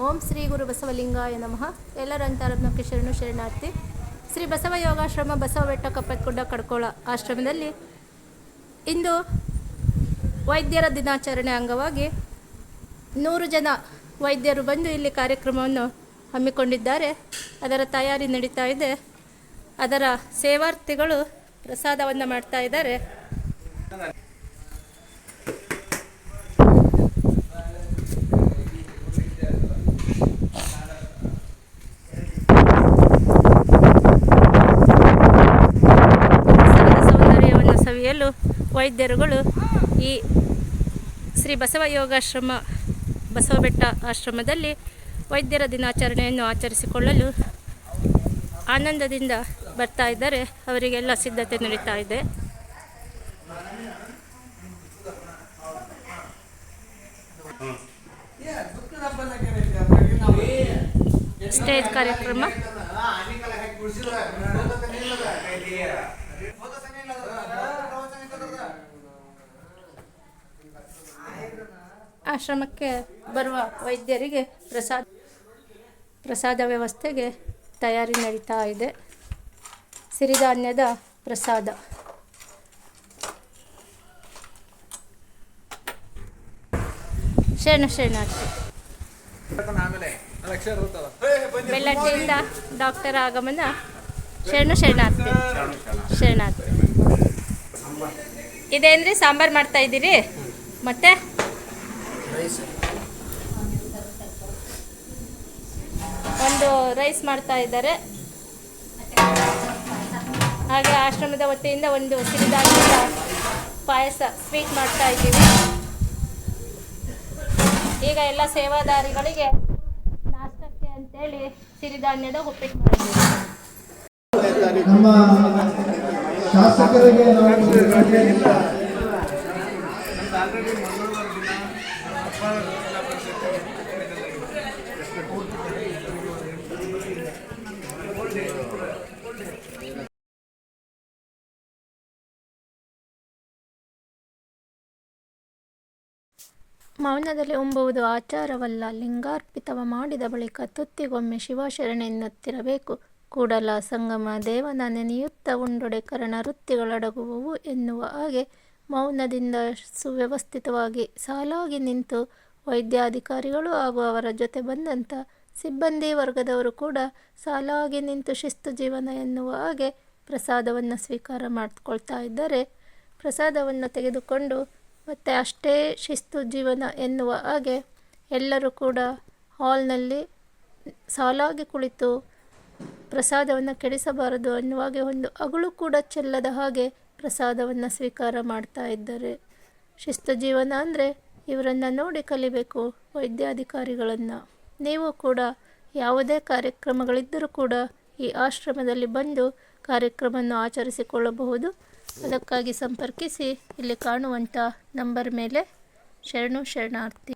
ಓಂ ಶ್ರೀ ಗುರು ಬಸವಲಿಂಗಾಯ ನಮಃ. ಎಲ್ಲರ ಶರಣು ಶರಣಾರ್ಥಿ. ಶ್ರೀ ಬಸವ ಯೋಗಾಶ್ರಮ ಬಸವ ಬೆಟ್ಟ ಕಪ್ಪತ್ಗುಡ್ಡ ಕಡ್ಕೋಳ ಆಶ್ರಮದಲ್ಲಿ ಇಂದು ವೈದ್ಯರ ದಿನಾಚರಣೆ ಅಂಗವಾಗಿ ನೂರು ಜನ ವೈದ್ಯರು ಬಂದು ಇಲ್ಲಿ ಕಾರ್ಯಕ್ರಮವನ್ನು ಹಮ್ಮಿಕೊಂಡಿದ್ದಾರೆ. ಅದರ ತಯಾರಿ ನಡೀತಾ ಇದೆ. ಅದರ ಸೇವಾರ್ಥಿಗಳು ಪ್ರಸಾದವನ್ನು ಮಾಡ್ತಾ ಇದ್ದಾರೆ. ವೈದ್ಯರುಗಳು ಈ ಶ್ರೀ ಬಸವ ಯೋಗಾಶ್ರಮ, ಬಸವ ಬೆಟ್ಟ ಆಶ್ರಮದಲ್ಲಿ ವೈದ್ಯರ ದಿನಾಚರಣೆಯನ್ನು ಆಚರಿಸಿಕೊಳ್ಳಲು ಆನಂದದಿಂದ ಬರ್ತಾ ಇದ್ದಾರೆ. ಅವರಿಗೆಲ್ಲ ಸಿದ್ಧತೆ ನಡೀತಾ ಇದೆ. ಸ್ಟೇಜ್ ಕಾರ್ಯಕ್ರಮ. ಆಶ್ರಮಕ್ಕೆ ಬರುವ ವೈದ್ಯರಿಗೆ ಪ್ರಸಾದ ಪ್ರಸಾದ ವ್ಯವಸ್ಥೆಗೆ ತಯಾರಿ ನಡೀತಾ ಇದೆ. ಸಿರಿಧಾನ್ಯದ ಪ್ರಸಾದ. ಶರಣ ಶರಣಾರ್ಥಿ ಬೆಳಗ್ಗೆಯಿಂದ ಡಾಕ್ಟರ್ ಆಗಮನ. ಶರಣು ಶರಣಾರ್ಥಿ ಶರಣಾರ್ಥಿ ಇದೇನ್ರಿ ಸಾಂಬಾರು ಮಾಡ್ತಾ ಇದ್ದೀರಿ? ಮತ್ತೆ? ಒಂದು ರೈಸ್ ಮಾಡ್ತಾ ಇದ್ದಾರೆ. ಹಾಗೆ ಆಶ್ರಮದ ವತಿಯಿಂದ ಒಂದು ಸಿರಿಧಾನ್ಯದ ಪಾಯಸ ಸ್ವೀಟ್ ಮಾಡ್ತಾ ಇದ್ದೀವಿ. ಈಗ ಎಲ್ಲ ಸೇವಾದಾರಿಗಳಿಗೆ ನಾಷ್ಟಕ್ಕೆ ಅಂತೇಳಿ ಸಿರಿಧಾನ್ಯದ ಉಪ್ಪಿಟ್ಟು ಮಾಡ್ತೀವಿ ನಮ್ಮ ಶಾಸಕರಿಗೆ ನಾವು ಮೌನದಲ್ಲಿ ಉಂಬುವುದು ಆಚಾರವಲ್ಲ. ಲಿಂಗಾರ್ಪಿತವ ಮಾಡಿದ ಬಳಿಕ ತುತ್ತಿಗೊಮ್ಮೆ ಶಿವಶರಣೆನ್ನುತ್ತಿರಬೇಕು ಕೂಡಲ ಸಂಗಮ ದೇವನ ನೆನೆಯುತ್ತ ಉಂಡೊಡೆ ವೃತ್ತಿಗಳಡಗುವವು ಎನ್ನುವ ಹಾಗೆ ಮೌನದಿಂದ ಸುವ್ಯವಸ್ಥಿತವಾಗಿ ಸಾಲಾಗಿ ನಿಂತು ವೈದ್ಯಾಧಿಕಾರಿಗಳು ಹಾಗೂ ಅವರ ಜೊತೆ ಬಂದಂಥ ಸಿಬ್ಬಂದಿ ವರ್ಗದವರು ಕೂಡ ಸಾಲಾಗಿ ನಿಂತು ಶಿಸ್ತು ಜೀವನ ಎನ್ನುವ ಹಾಗೆ ಪ್ರಸಾದವನ್ನು ಸ್ವೀಕಾರ ಮಾಡಿಕೊಳ್ತಾ ಇದ್ದಾರೆ. ಪ್ರಸಾದವನ್ನು ತೆಗೆದುಕೊಂಡು ಮತ್ತು ಅಷ್ಟೇ ಶಿಸ್ತು ಜೀವನ ಎನ್ನುವ ಹಾಗೆ ಎಲ್ಲರೂ ಕೂಡ ಹಾಲ್ನಲ್ಲಿ ಸಾಲಾಗಿ ಕುಳಿತು ಪ್ರಸಾದವನ್ನು ಕೆಡಿಸಬಾರದು ಅನ್ನುವಾಗೆ ಒಂದು ಅಗಳು ಕೂಡ ಚೆಲ್ಲದ ಹಾಗೆ ಪ್ರಸಾದವನ್ನು ಸ್ವೀಕಾರ ಮಾಡ್ತಾ ಇದ್ದಾರೆ. ಶಿಸ್ತು ಜೀವನ ಅಂದರೆ ಇವರನ್ನು ನೋಡಿ ಕಲಿಬೇಕು ವೈದ್ಯಾಧಿಕಾರಿಗಳನ್ನು. ನೀವು ಕೂಡ ಯಾವುದೇ ಕಾರ್ಯಕ್ರಮಗಳಿದ್ದರೂ ಕೂಡ ಈ ಆಶ್ರಮದಲ್ಲಿ ಬಂದು ಕಾರ್ಯಕ್ರಮವನ್ನು ಆಚರಿಸಿಕೊಳ್ಳಬಹುದು. ಅದಕ್ಕಾಗಿ ಸಂಪರ್ಕಿಸಿ, ಇಲ್ಲಿ ಕಾಣುವಂಥ ನಂಬರ್ ಮೇಲೆ ಶರಣು ಶರಣಾರ್ಥಿ.